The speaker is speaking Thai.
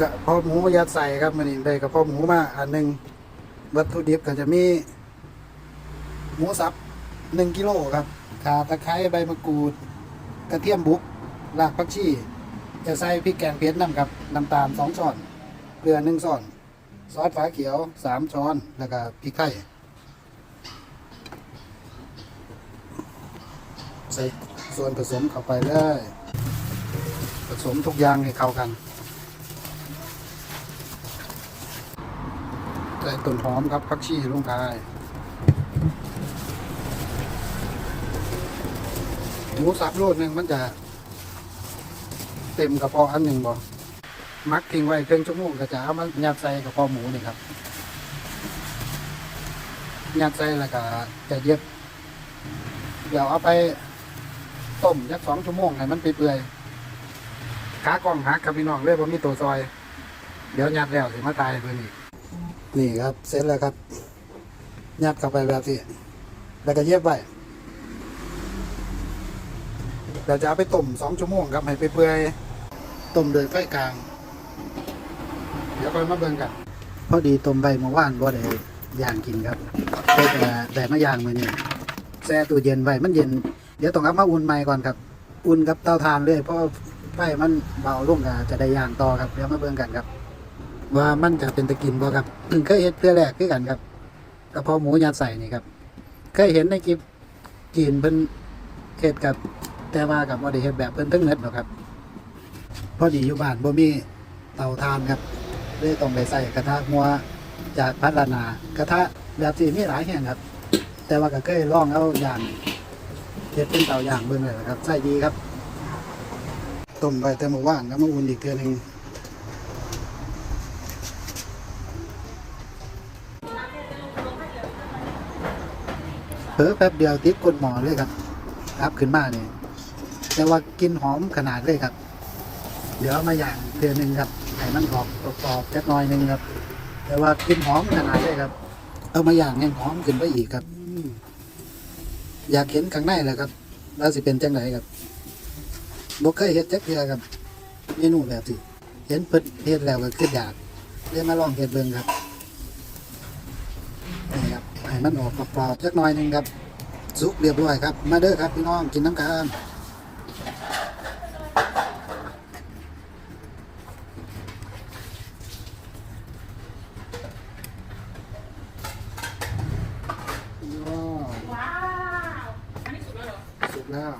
กระเพาะหมูยัดใส่ครับมันนี่ได้กระเพาะหมูมาอันหนึ่งวัตถุดิบก็จะมี หมูสับหนึ่งกิโลครับขาตะไคร้ใบมะกรูด กระเทียมบุกรากผักชีจะใส่พริกแกงเผ็ดน้ำครับน้ำตาลสองช้อนเกลือหนึ่งช้อน ซอสฝาเขียวสามช้อนแล้วก็พริกไทยใส่ส่วนผสมเข้าไปเลย ผสมทุกอย่างให้เข้ากัน ใส่ต้นหอมครับผักชีลงไปหมูสับโลดหนึ่งมันจะ เต็มกระเพาะอันหนึ่งบ่มักทิ้งไว้ครึ่งชั่วโมงก็จะเอามายัดใส่กระเพาะหมูนี่ครับยัดใส่แล้วก็จะเย็บ เดี๋ยวเอาไปต้มยักสองชั่วโมงให้มันเปื่อยๆขากล้องหักครับพี่น้องเลยผมมีตัวซอย เดี๋ยวยัดแล้วสิมาตายเพื่อนอีก นี่ครับเสร็จแล้วครับ ยัดเข้าไปแบบนี้แล้วก็เย็บไว้เราจะเอาไปต้มสองชั่วโมงครับให้ไปเปื่อยต้มโดยไฟกลาง เดี๋ยวค่อยมาเบิ่งกันพอดีต้มใบเมื่อวานบ่ได้ย่างกินครับได้แต่ได้มาย่างมื้อนี้แช่ตู้เย็นไว้มันเย็น เดี๋ยวต้องเอามาอุ่นใหม่ก่อนครับ อุ่นกับเตาถ่านเลยเพราะไฟมันเบาลงก็จะได้ย่างต่อครับ เดี๋ยวมาเบิ่งกันครับ ว่ามันจะเป็นตะกินบ่ครับเคยเห็นเพื่อแรกคือกันครับกระเพาะหมูยัดใส่นี่ครับเคยเห็นในคลิปจีนเพิ่นเฮ็ดกับ แต่ว่ากับบ่ได้เฮ็ดแบบเพิ่นทั้งเน็ดหรอกครับ พอดีอยู่บ้านบ่มีเตาถ่านครับเลยต้องไปใส่กระทะหัวจากพัฒนากระทะแบบที่มีหลายแห่งครับ แต่ว่าก็เคยลองเอาอย่างเฮ็ดเป็นเตาอย่างเบิ่งเลยนะครับใส่ดีครับต้มไปแต่เมื่อวานแล้วมาอุ่นอีกเทื่อหนึง เผลอแป๊บเดียวติดก้นหมอเลยครับครับขึ้นมาเนี่ยแต่ว่ากินหอมขนาดเลยครับ เดี๋ยวมาอย่างเทือหนึ่งครับให้มันกรอบกรอบๆจักหน่อยหนึ่งครับ แต่ว่ากินหอมขนาดเลยครับ เอามาอย่างให้หอมขึ้นไปอีกครับอยากเห็นข้างในแหละครับว่าสิเป็นจังไหนครับบ่เคยเฮ็ดจักเทื่อครับเมนูแบบสิเห็นเพิ่นเฮ็ดแล้วก็คืออยากเลยมาลองเฮ็ดเบิ่งครับ ให้มันออกปลอบๆล็กน้อยนึงครับสุกเรียบร้อยครับ มาเด้อครับพี่น้องกินน้ำกันว้าวสุกแล้ว